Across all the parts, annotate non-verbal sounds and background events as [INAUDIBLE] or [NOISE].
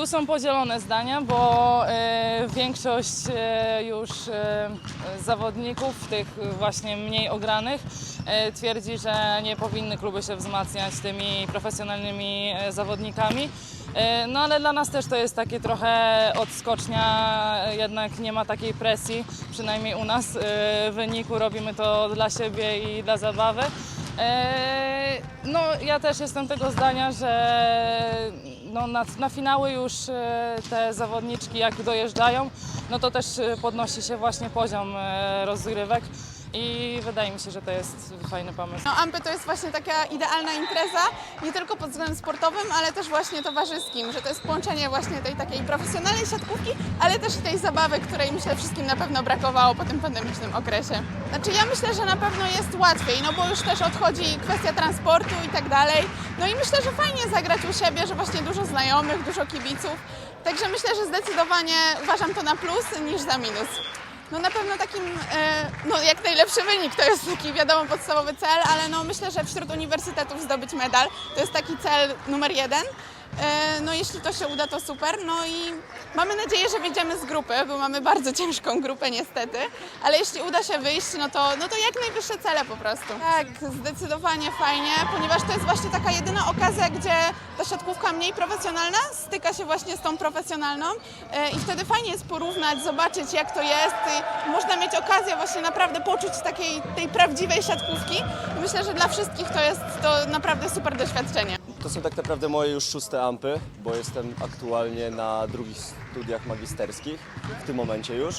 Tu są podzielone zdania, bo e, większość e, już e, zawodników, tych właśnie mniej ogranych, twierdzi, że nie powinny kluby się wzmacniać tymi profesjonalnymi zawodnikami. No ale dla nas też to jest takie trochę odskocznia, jednak nie ma takiej presji, przynajmniej u nas w wyniku robimy to dla siebie i dla zabawy. No ja też jestem tego zdania, że no, na, na finały już e, te zawodniczki jak dojeżdżają, no to też e, podnosi się właśnie poziom e, rozgrywek i wydaje mi się, że to jest fajny pomysł. No, Ampy to jest właśnie taka idealna impreza, nie tylko pod względem sportowym, ale też właśnie towarzyskim, że to jest połączenie właśnie tej takiej profesjonalnej siatkówki, ale też tej zabawy, której myślę wszystkim na pewno brakowało po tym pandemicznym okresie. Znaczy ja myślę, że na pewno jest łatwiej, no bo już też odchodzi kwestia transportu i tak dalej. No i myślę, że fajnie zagrać u siebie, że właśnie dużo znajomych, dużo kibiców. Także myślę, że zdecydowanie uważam to na plus niż za minus. No na pewno takim, e, no jak najlepszy wynik to jest taki wiadomo podstawowy cel, ale no myślę, że wśród uniwersytetów zdobyć medal to jest taki cel numer jeden. E, No jeśli to się uda, to super. No i mamy nadzieję, że wyjdziemy z grupy, bo mamy bardzo ciężką grupę niestety, ale jeśli uda się wyjść, no to, no to jak najwyższe cele po prostu. Tak, zdecydowanie fajnie, ponieważ to jest właśnie taka jedyna okazja, gdzie ta siatkówka mniej profesjonalna styka się właśnie z tą profesjonalną e, i wtedy fajnie jest porównać, zobaczyć jak to jest i można mieć okazję właśnie naprawdę poczuć takiej tej prawdziwej siatkówki myślę, że dla wszystkich to jest to naprawdę super doświadczenie. To są tak naprawdę moje już szóste ampy, bo jestem aktualnie na drugich studiach magisterskich, w tym momencie już.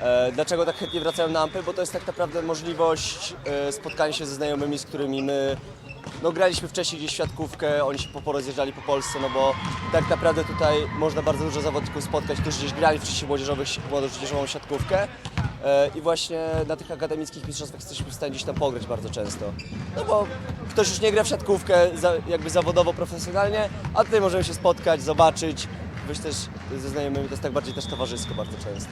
E, Dlaczego tak chętnie wracałem na ampy? Bo to jest tak naprawdę możliwość e, spotkania się ze znajomymi, z którymi my no, graliśmy wcześniej gdzieś w siatkówkę, oni się po porozjeżdżali po Polsce, no bo tak naprawdę tutaj można bardzo dużo zawodników spotkać, którzy gdzieś grali wcześniej młodzieżowych, młodzieżową siatkówkę. E, I właśnie na tych akademickich mistrzostwach jesteśmy w stanie gdzieś tam pograć bardzo często. No bo ktoś już nie gra w siatkówkę jakby zawodowo, profesjonalnie, a tutaj możemy się spotkać, zobaczyć, wyjść też ze znajomymi, to jest tak bardziej też towarzysko bardzo często.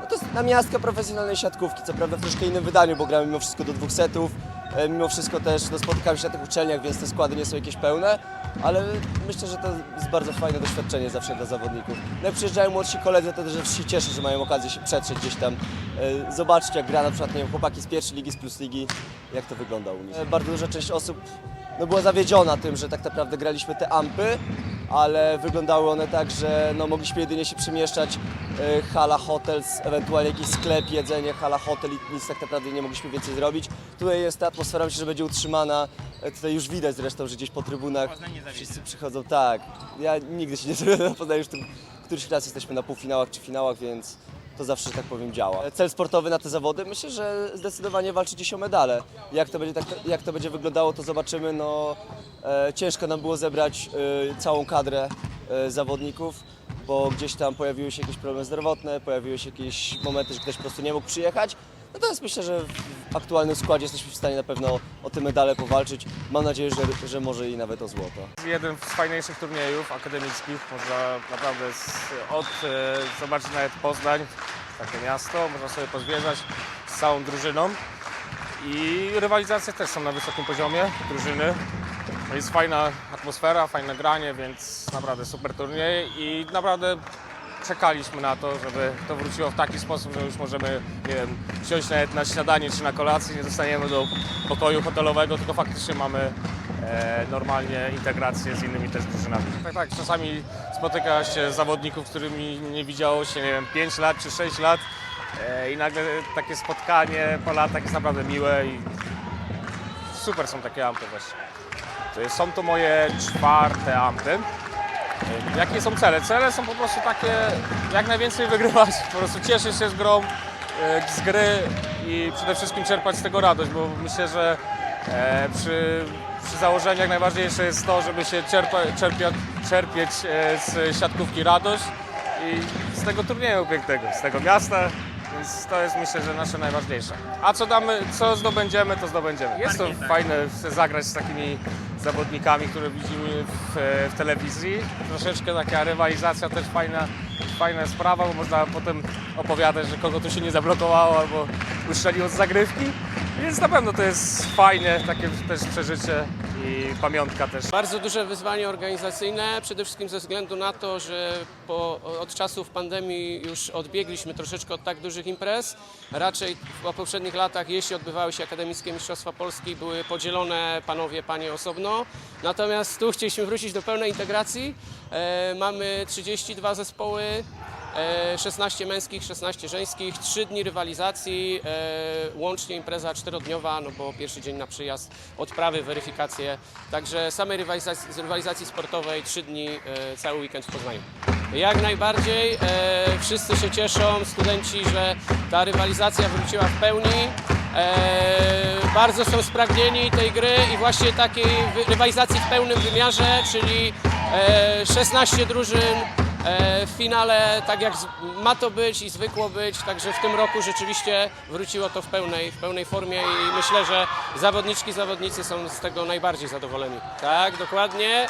No to jest namiastka profesjonalnej siatkówki, co prawda w troszkę innym wydaniu, bo gramy mimo wszystko do dwóch setów, e, mimo wszystko też no, spotykamy się na tych uczelniach, więc te składy nie są jakieś pełne, ale myślę, że to jest bardzo fajne doświadczenie zawsze dla zawodników. No jak przyjeżdżają młodsi koledzy, to też się cieszę, że mają okazję się przetrzeć gdzieś tam, e, zobaczyć jak gra na przykład nie wiem, chłopaki z pierwszej ligi, z plus ligi, jak to wygląda u nich. E, Bardzo duża część osób no, była zawiedziona tym, że tak naprawdę graliśmy te ampy, ale wyglądały one tak, że no, mogliśmy jedynie się przemieszczać hala hotel, ewentualnie jakiś sklep, jedzenie, hala hotel i nic tak naprawdę nie mogliśmy więcej zrobić. Tutaj jest ta atmosfera, myślę, że będzie utrzymana. E, Tutaj już widać zresztą, że gdzieś po trybunach wszyscy przychodzą. Tak, ja nigdy się nie [LAUGHS] zrobię na Poznaniu, już tu któryś raz jesteśmy na półfinałach czy finałach, więc to zawsze, że tak powiem, działa. Cel sportowy na te zawody, myślę, że zdecydowanie walczyć dziś o medale. Jak to będzie, tak, jak to będzie wyglądało, to zobaczymy. No, e, ciężko nam było zebrać e, całą kadrę e, zawodników, bo gdzieś tam pojawiły się jakieś problemy zdrowotne, pojawiły się jakieś momenty, że ktoś po prostu nie mógł przyjechać. Natomiast myślę, że w aktualnym składzie jesteśmy w stanie na pewno o te medale powalczyć. Mam nadzieję, że, że może i nawet o złoto. Jeden z fajniejszych turniejów akademickich. Można naprawdę z, od, e, zobaczyć nawet Poznań, takie miasto, można sobie pozwiedzać z całą drużyną. I rywalizacje też są na wysokim poziomie, drużyny. No Jest fajna atmosfera, fajne granie, więc naprawdę super turniej i naprawdę czekaliśmy na to, żeby to wróciło w taki sposób, że już możemy, nie wiem, wsiąść nawet na śniadanie czy na kolację, nie dostaniemy do pokoju hotelowego, tylko faktycznie mamy e, normalnie integrację z innymi też drużynami. Tak, tak, czasami spotyka się zawodników, którymi nie widziało się, nie wiem, 5 lat czy 6 lat e, i nagle takie spotkanie po latach jest naprawdę miłe i super są takie ampy właśnie. Są to moje czwarte ampy. E, Jakie są cele? Cele są po prostu takie, jak najwięcej [LAUGHS] wygrywać, po prostu cieszyć się z grą, e, z gry i przede wszystkim czerpać z tego radość, bo myślę, że e, przy, przy założeniach najważniejsze jest to, żeby się czerpa, czerpia, czerpieć z siatkówki radość i z tego turnieju pięknego, z tego miasta, więc to jest myślę, że nasze najważniejsze. A co damy, co zdobędziemy, to zdobędziemy. Jest to fajne zagrać z takimi zawodnikami, które widzimy w, w telewizji. Troszeczkę taka rywalizacja też fajna, fajna sprawa, bo można potem opowiadać, że kogo tu się nie zablokowało albo uszczeliło z zagrywki. Więc na pewno to jest fajne takie też przeżycie i pamiątka też. Bardzo duże wyzwanie organizacyjne, przede wszystkim ze względu na to, że po, od czasów pandemii już odbiegliśmy troszeczkę od tak dużych imprez. Raczej w poprzednich latach, jeśli odbywały się akademickie Mistrzostwa Polski, były podzielone panowie, panie osobno. Natomiast tu chcieliśmy wrócić do pełnej integracji. E, mamy 32 zespoły. E, 16 męskich, 16 żeńskich, 3 dni rywalizacji, e, łącznie impreza czterodniowa, no bo pierwszy dzień na przyjazd, odprawy, weryfikacje, także samej rywalizacji, rywalizacji sportowej 3 dni, e, cały weekend w Poznaniu. Jak najbardziej, e, wszyscy się cieszą, studenci, że ta rywalizacja wróciła w pełni. E, bardzo są spragnieni tej gry i właśnie takiej rywalizacji w pełnym wymiarze, czyli e, 16 drużyn, E, W finale, tak jak ma to być i zwykło być, także w tym roku rzeczywiście wróciło to w pełnej, w pełnej formie i myślę, że zawodniczki, zawodnicy są z tego najbardziej zadowoleni. Tak, dokładnie.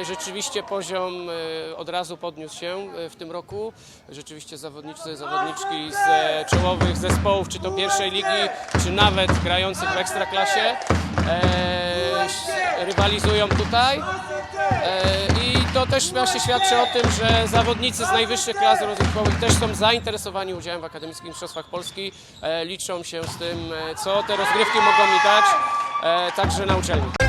E, Rzeczywiście poziom e, od razu podniósł się e, w tym roku. Rzeczywiście zawodnicy, zawodniczki z e, czołowych zespołów, czy to pierwszej ligi, czy nawet grających w ekstraklasie, e, rywalizują tutaj. E, I to też właśnie świadczy o tym, że zawodnicy z najwyższych klas rozrywkowych też są zainteresowani udziałem w Akademickich Mistrzostwach Polski, e, liczą się z tym, e, co te rozgrywki mogą mi dać, także na uczelni.